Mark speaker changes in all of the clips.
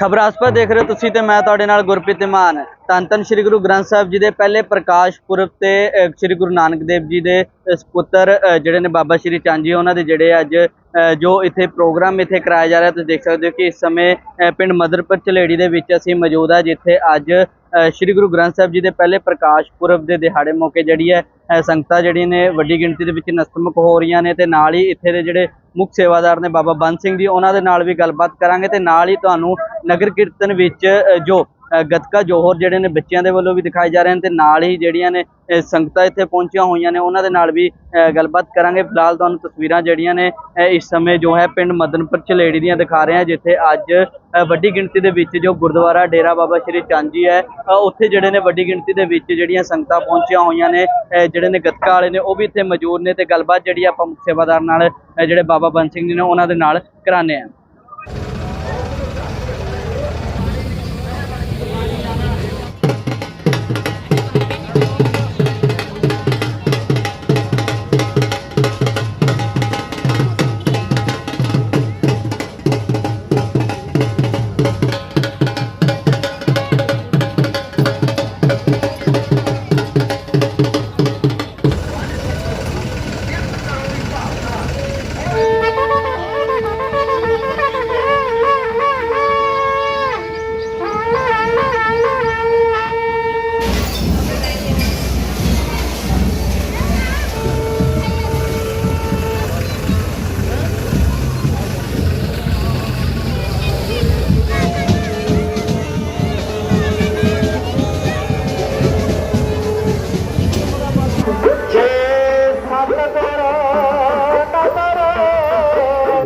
Speaker 1: ਖਬਰ ਆਸਪਾ ਦੇਖ ਰਹੇ ਤੁਸੀਂ ਤੇ ਮੈਂ ਤੁਹਾਡੇ ਨਾਲ ਗੁਰਪ੍ਰੀਤ ਮਾਨ ਤਨ ਤਨ ਸ੍ਰੀ ਗੁਰੂ ਗ੍ਰੰਥ ਸਾਹਿਬ ਜੀ ਦੇ ਪਹਿਲੇ ਪ੍ਰਕਾਸ਼ ਪੁਰਬ ਤੇ ਸ੍ਰੀ ਗੁਰੂ ਨਾਨਕ ਦੇਵ ਜੀ ਦੇ ਸਪੁੱਤਰ ਜਿਹੜੇ ਨੇ ਬਾਬਾ ਸ੍ਰੀ ਚੰਦ ਜੀ ਉਹਨਾਂ ਦੇ ਜਿਹੜੇ ਅੱਜ ਜੋ ਇੱਥੇ ਪ੍ਰੋਗਰਾਮ ਇੱਥੇ ਕਰਾਇਆ ਜਾ ਰਿਹਾ ਤੁਸੀਂ ਦੇਖ ਸਕਦੇ ਹੋ ਕਿ ਇਸ ਸਮੇਂ ਪਿੰਡ ਮਦਰਪੁਰ ਚਲੇੜੀ ਦੇ ਵਿੱਚ ਅਸੀਂ ਮੌਜੂਦ ਆ ਜਿੱਥੇ ਅੱਜ ਸ੍ਰੀ ਗੁਰੂ ਗ੍ਰੰਥ ਸਾਹਿਬ ਜੀ ਦੇ ਪਹਿਲੇ ਪ੍ਰਕਾਸ਼ ਪੁਰਬ ਦੇ ਦਿਹਾੜੇ ਮੌਕੇ ਜਿਹੜੀ ਹੈ ਸੰਗਤਾਂ ਜਿਹੜੀਆਂ ਨੇ ਵੱਡੀ ਗਿਣਤੀ ਦੇ ਵਿੱਚ ਨਸਤਮਕ ਹੋ ਰਹੀਆਂ ਨੇ ਤੇ ਨਾਲ ਹੀ ਇੱਥੇ ਦੇ ਜਿਹੜੇ ਮੁੱਖ ਸੇਵਾਦਾਰ ਨੇ ਬਾਬਾ ਬੰਦ ਸਿੰਘ ਜੀ ਉਹਨਾਂ ਦੇ ਨਾਲ ਵੀ ਗੱਲਬਾਤ ਕਰਾਂਗੇ ਤੇ ਨਾਲ ਹੀ ਤੁਹਾਨੂੰ ਨਗਰ ਕੀਰਤਨ ਵਿੱਚ ਜੋ ਗਤਕਾ ਜੋਹਰ ਜਿਹੜੇ ਨੇ ਬੱਚਿਆਂ ਦੇ ਵੱਲੋਂ ਵੀ ਦਿਖਾਏ ਜਾ ਰਹੇ ਨੇ ਤੇ ਨਾਲ ਹੀ ਜਿਹੜੀਆਂ ਨੇ ਸੰਗਤਾਂ ਇੱਥੇ ਪਹੁੰਚੀਆਂ ਹੋਈਆਂ ਨੇ ਉਹਨਾਂ ਦੇ ਨਾਲ ਵੀ ਗੱਲਬਾਤ ਕਰਾਂਗੇ ਫਿਲਹਾਲ ਤੁਹਾਨੂੰ ਤਸਵੀਰਾਂ ਜਿਹੜੀਆਂ ਨੇ ਇਸ ਸਮੇਂ ਜੋ ਹੈ ਪਿੰਡ ਮਦਨਪੁਰ ਚਲੇੜੀ ਦੀਆਂ ਦਿਖਾ ਰਹੇ ਹਾਂ ਜਿੱਥੇ ਅੱਜ ਵੱਡੀ ਗਿਣਤੀ ਦੇ ਵਿੱਚ ਜੋ ਗੁਰਦੁਆਰਾ ਡੇਰਾ ਬਾਬਾ ਸ਼੍ਰੀ ਚੰਦ ਜੀ ਹੈ ਉੱਥੇ ਜਿਹੜੇ ਨੇ ਵੱਡੀ ਗਿਣਤੀ ਦੇ ਵਿੱਚ ਜਿਹੜੀਆਂ ਸੰਗਤਾਂ ਪਹੁੰਚੀਆਂ ਹੋਈਆਂ ਨੇ ਜਿਹੜੇ ਨੇ ਗਤਕਾ ਵਾਲੇ ਨੇ ਉਹ ਵੀ ਇੱਥੇ ਮੌਜੂਦ ਨੇ ਤੇ ਗੱਲਬਾਤ ਜਿਹੜੀ ਆਪਾਂ ਮੁੱਖ ਸੇਵਾਦਾਰ ਨਾਲ ਜਿਹੜੇ ਬਾਬਾ ਬੰਸਿੰਘ ਸਿੰਘ ਜੀ ਨੇ ਉਹਨਾਂ ਦੇ ਨਾਲ ਕਰਾਣੇ ਆ thank you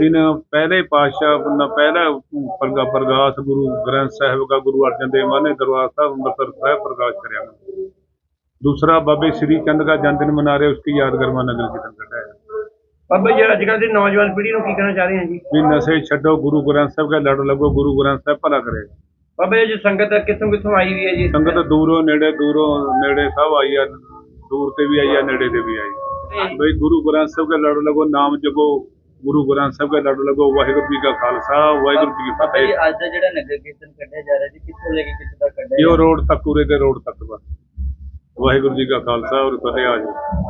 Speaker 2: ਦਿਨ ਪਹਿਲੇ ਪਾਤਸ਼ਾਹ ਬੰਦਾ ਪਹਿਲਾ ਪ੍ਰਗਾ ਪ੍ਰਗਾਸ ਗੁਰੂ ਗ੍ਰੰਥ ਸਾਹਿਬ ਦਾ ਗੁਰੂ ਅਰਜਨ ਦੇਵ ਜੀ ਨੇ ਦਰਬਾਰ ਸਾਹਿਬ ਅੰਮ੍ਰਿਤਸਰ ਸਾਹਿਬ ਪ੍ਰਗਾਸ ਕਰਿਆ ਦੂਸਰਾ ਬਾਬੇ ਸ੍ਰੀ ਚੰਦ ਦਾ ਜਨਮ ਦਿਨ ਮਨਾ ਰਹੇ ਉਸ ਯਾਦਗਾਰ ਯਾਦਗਰਮਾ ਨਗਰ ਦਾ ਕਟਾਇਆ ਬਾਬਾ ਜੀ ਅੱਜ ਕੱਲ੍ਹ ਦੀ ਨੌਜਵਾਨ ਪੀੜ੍ਹੀ ਨੂੰ ਕੀ ਕਹਿਣਾ ਚਾਹ ਰਹੇ ਹਾਂ ਜੀ ਵੀ ਨਸ਼ੇ ਛੱਡੋ ਗੁਰੂ ਗ੍ਰੰਥ ਸਾਹਿਬ ਦਾ ਲੜੋ ਲੱਗੋ ਗੁਰੂ ਗ੍ਰੰਥ ਸਾਹਿਬ ਭਲਾ ਕਰੇ ਬਾਬੇ ਜੀ ਸੰਗਤ ਕਿੱਥੋਂ ਕਿੱਥੋਂ ਆਈ ਹੋਈ ਹੈ ਜੀ ਸੰਗਤ ਦੂਰੋਂ ਨੇੜੇ ਦੂਰੋਂ ਨੇੜੇ ਸਭ ਆਈ ਆ ਦੂਰ ਤੇ ਵੀ ਆਈ ਆ ਨੇੜੇ ਤੇ ਵੀ ਆਈ ਬਈ ਗੁਰੂ ਗ੍ਰੰਥ ਸਾਹਿਬ ਦਾ ਲੜੋ ਲੱਗੋ ਨਾਮ ਜਪੋ ਗੁਰੂ ਗ੍ਰੰਥ ਸਾਹਿਬ ਦਾ ਲੜ ਲਗੋ ਵਾਹਿਗੁਰੂ ਜੀ ਦਾ ਖਾਲਸਾ ਵਾਹਿਗੁਰੂ ਜੀ ਕੀ ਬਾਬਾ ਜੀ ਫਤਿਹ ਅੱਜ ਦਾ ਜਿਹੜਾ ਨਗਰ ਕੀਰਤਨ ਕੱਢਿਆ ਜਾ ਰਿਹਾ ਜੀ ਕਿੱਥੋਂ ਲੈ ਕੇ ਕਿੱਥੇ ਤੱਕ ਕੱਢਿਆ ਜਾ ਇਹ ਰੋਡ ਤੱਕ ਉਰੇ ਦੇ ਰੋਡ ਤੱਕ ਬਸ ਵਾਹਿਗੁਰੂ ਜੀ ਦਾ ਖਾਲਸਾ ਔਰ ਫਤਿਹ ਆ ਜੀ